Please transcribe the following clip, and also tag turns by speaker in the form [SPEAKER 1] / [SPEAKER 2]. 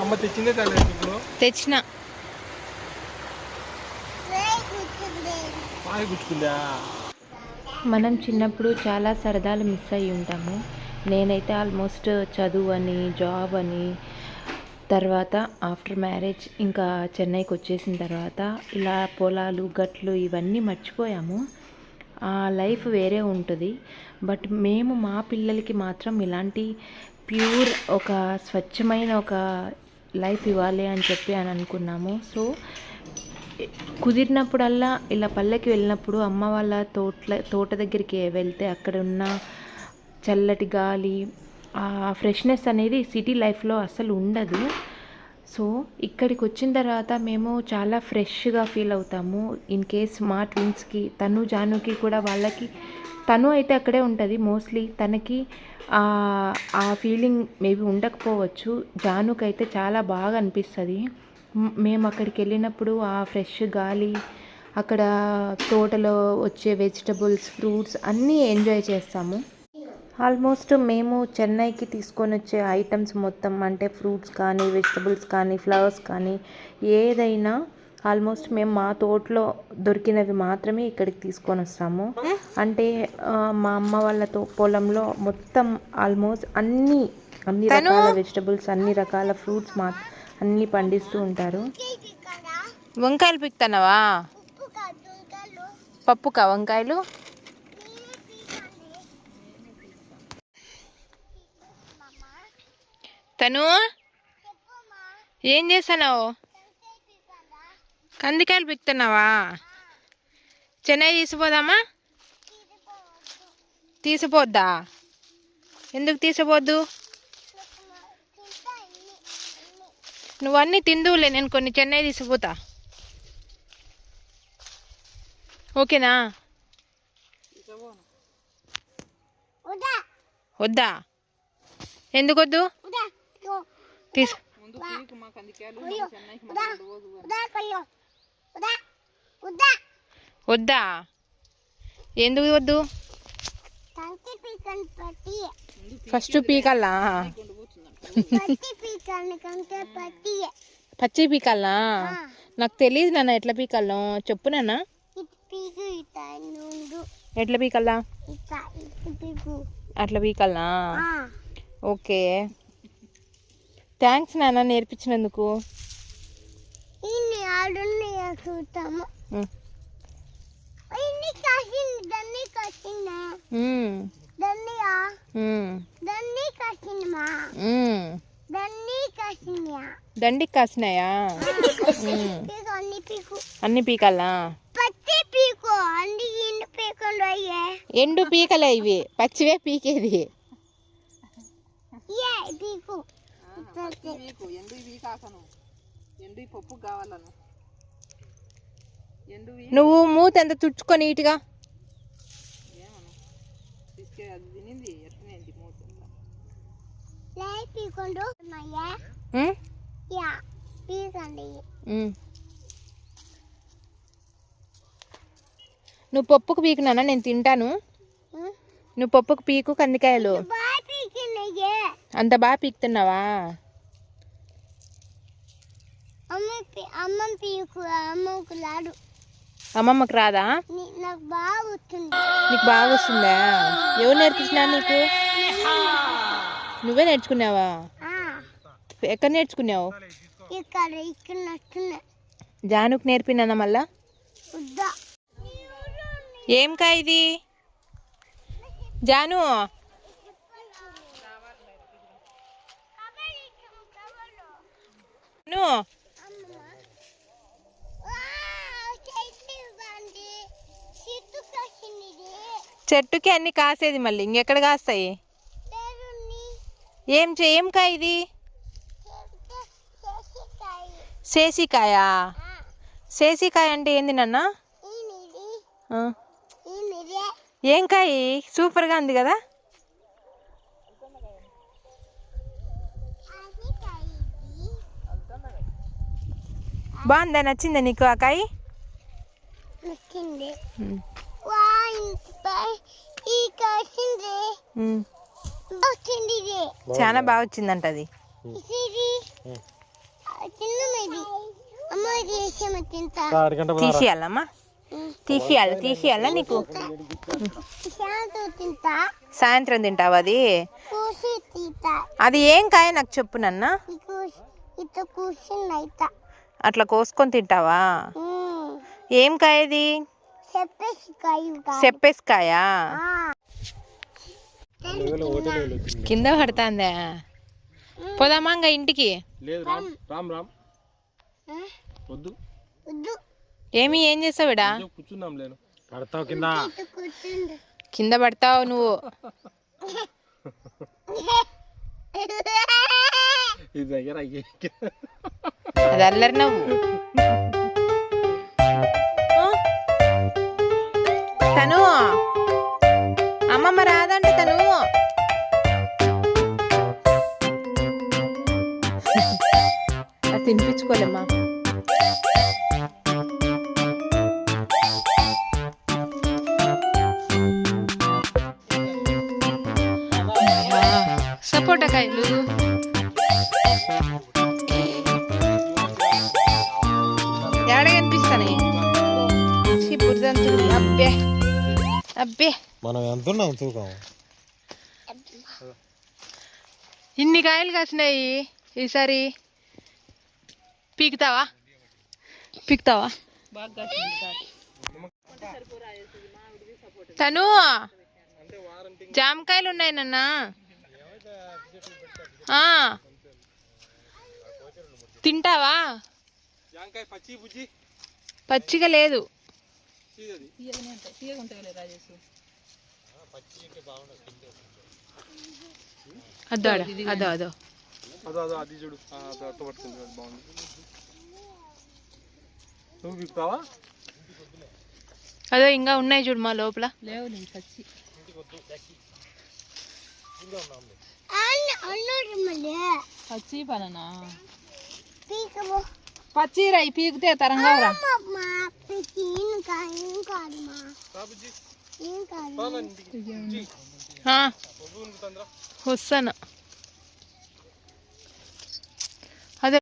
[SPEAKER 1] అమ్మ తెచ్చిందే తల్లి ఇప్పుడు?
[SPEAKER 2] తెచ్చిన.
[SPEAKER 1] గుచ్చుకుందా?
[SPEAKER 2] మనం చిన్నప్పుడు చాలా సరదాలు మిస్ అయ్యి ఉంటాము. నేనైతే ఆల్మోస్ట్ చదువు అని జాబ్ అని తర్వాత ఆఫ్టర్ మ్యారేజ్ ఇంకా చెన్నైకి వచ్చేసిన తర్వాత ఇలా పొలాలు గట్లు ఇవన్నీ మర్చిపోయాము. ఆ లైఫ్ వేరే ఉంటుంది. బట్ మేము మా పిల్లలకి మాత్రం ఇలాంటి ప్యూర్ ఒక స్వచ్ఛమైన ఒక లైఫ్ ఇవ్వాలి అని చెప్పి అని అనుకున్నాము. సో కుదిరినప్పుడల్లా ఇలా పల్లెకి వెళ్ళినప్పుడు అమ్మ వాళ్ళ తోటల తోట దగ్గరికి వెళ్తే అక్కడ ఉన్న చల్లటి గాలి ఆ ఫ్రెష్నెస్ అనేది సిటీ లైఫ్లో అసలు ఉండదు. సో ఇక్కడికి వచ్చిన తర్వాత మేము చాలా ఫ్రెష్గా ఫీల్ అవుతాము. ఇన్ కేస్ మా ట్విన్స్కి తను జానుకి కూడా వాళ్ళకి తను అయితే అక్కడే ఉంటుంది. మోస్ట్లీ తనకి ఆ ఫీలింగ్ మేబీ ఉండకపోవచ్చు. జానుకి అయితే చాలా బాగా అనిపిస్తుంది. మేము అక్కడికి వెళ్ళినప్పుడు ఆ ఫ్రెష్ గాలి అక్కడ తోటలో వచ్చే వెజిటబుల్స్ ఫ్రూట్స్ అన్నీ ఎంజాయ్ చేస్తాము. ఆల్మోస్ట్ మేము చెన్నైకి తీసుకొని వచ్చే ఐటమ్స్ మొత్తం అంటే ఫ్రూట్స్ కానీ వెజిటబుల్స్ కానీ ఫ్లవర్స్ కానీ ఏదైనా ఆల్మోస్ట్ మేము మా తోటలో దొరికినవి మాత్రమే ఇక్కడికి తీసుకొని వస్తాము. అంటే మా అమ్మ వాళ్ళ తో పొలంలో మొత్తం ఆల్మోస్ట్ అన్ని అన్ని రకాల వెజిటబుల్స్ అన్ని రకాల ఫ్రూట్స్ మా అన్ని పండిస్తూ ఉంటారు. వంకాయలు పిక్తానవా పప్పుకా వంకాయలు? తను ఏం చేస్తున్నావు? కందికాయలు పిక్తున్నావా? చెన్నై తీసిపోదామా? తీసిపోద్దా? ఎందుకు తీసిపోద్దు? నువ్వన్నీ తిందువులే నేను కొన్ని చెన్నై తీసిపోతా. ఓకేనా? వద్దా ఎందుకు వద్దు? తీసు. వద్దా? ఎందుకు వద్దు? ఫస్ట్ పీకల్లా? పచ్చి పీకల్లా? నాకు తెలియదు నాన్న ఎట్లా పీకల్లో. చెప్పు నాన్న. ఎట్లా పీకల్లా? అట్లా పీకల్లా? ఓకే. థ్యాంక్స్ నాన్న నేర్పించినందుకు.
[SPEAKER 3] చూస్తాము
[SPEAKER 2] దండికి కాసినాయా?
[SPEAKER 3] అన్ని పీకు.
[SPEAKER 2] అన్ని పీకల్లా
[SPEAKER 3] పచ్చి పీకు అన్ని ఇన్ని పీకుండా అయ్యే
[SPEAKER 2] ఎండు ఇవి పచ్చివే పీకేది
[SPEAKER 3] ఏ పీకు
[SPEAKER 2] నువ్వు మూత ఎంత తుడుచుకో నీట్గా.
[SPEAKER 3] పీకండి.
[SPEAKER 2] నువ్వు పప్పుకు పీకునానా నేను తింటాను. నువ్వు పప్పుకు పీకు కందికాయలు.
[SPEAKER 3] బాగా పీకినయ్యే
[SPEAKER 2] అంత బాగా పీకుతున్నావా?
[SPEAKER 3] అమ్మ పీ- అమ్మ పీకు అమ్మకు
[SPEAKER 2] అమ్మమ్మకు రాదా?
[SPEAKER 3] నాకు బాగా వస్తుంది
[SPEAKER 2] నీకు బాగా వస్తుందా ఎవరు నేర్పించినా నీకు? నువ్వే నేర్చుకున్నావా? ఎక్కడ నేర్చుకున్నావు?
[SPEAKER 3] ఇక్కడ ఇక్కడ
[SPEAKER 2] జానుకు నేర్పినానా మళ్ళా? ఏం కాయ ఇది? జాను? జాను? చెట్టుకి అన్ని కాసేది మళ్ళీ. ఇంకెక్కడ కాస్తాయి? ఏం చే ఏం కాయ ఇది? సేసికాయ సేసికాయ అంటే ఏంది నాన్న. ఏం కాయ సూపర్గా ఉంది కదా? బాగుందా? నచ్చిందా నీకు ఆ కాయ?
[SPEAKER 3] నచ్చింది.
[SPEAKER 2] చాలా బాగా వచ్చిందంట అది.
[SPEAKER 4] తీసేయాలమ్మా? తీసేయాలి తీసేయాలా నీకు? సాయంత్రం తింటావా అది?
[SPEAKER 3] కూసి తింటా.
[SPEAKER 4] అది ఏం కాయ నాకు చెప్పు నాన్న. అట్లా కోసుకొని తింటావా? ఏం కాయ ఇది?
[SPEAKER 3] చెప్పేసి కాయ
[SPEAKER 4] చెప్పేసికాయా? కింద పడుతుందా. పోదామా ఇంకా ఇంటికి? ఏమి ఏం
[SPEAKER 1] లేను పడతావు కింద.
[SPEAKER 4] కింద పడతావు నువ్వు.
[SPEAKER 1] ఇది దగ్గర అయ్యే.
[SPEAKER 4] అది అల్లరి నవ్వు. తను. అమ్మమ్మ రాదంటే తను. తినిపించుకోలేమ్మా. సపోటా కాయలు. ఎక్కడ కనిపిస్తాయి బురదంతులు అబ్బే. అబ్బే.
[SPEAKER 1] మనం ఎంత ఉన్నాం తూకం?
[SPEAKER 4] ఇన్ని కాయలు కాసినాయి ఈసారి. పీకుతావా? పీకుతావా? తను జామకాయలు ఉన్నాయి నాన్న. తింటావా? అదో ఆడ, అదో అదో.
[SPEAKER 1] అదో అదో అది చూడు. ఆ, అదో అట్ట పట్టుకుంది అది బాగుంది. నువ్వు బిక్కుతావా
[SPEAKER 4] అదో ఇంకా ఉన్నాయి చూడు మా లోపల. పచ్చి పననా
[SPEAKER 3] పీకబో.
[SPEAKER 4] పచ్చి రై పీకితే తరంగా వస్తాను.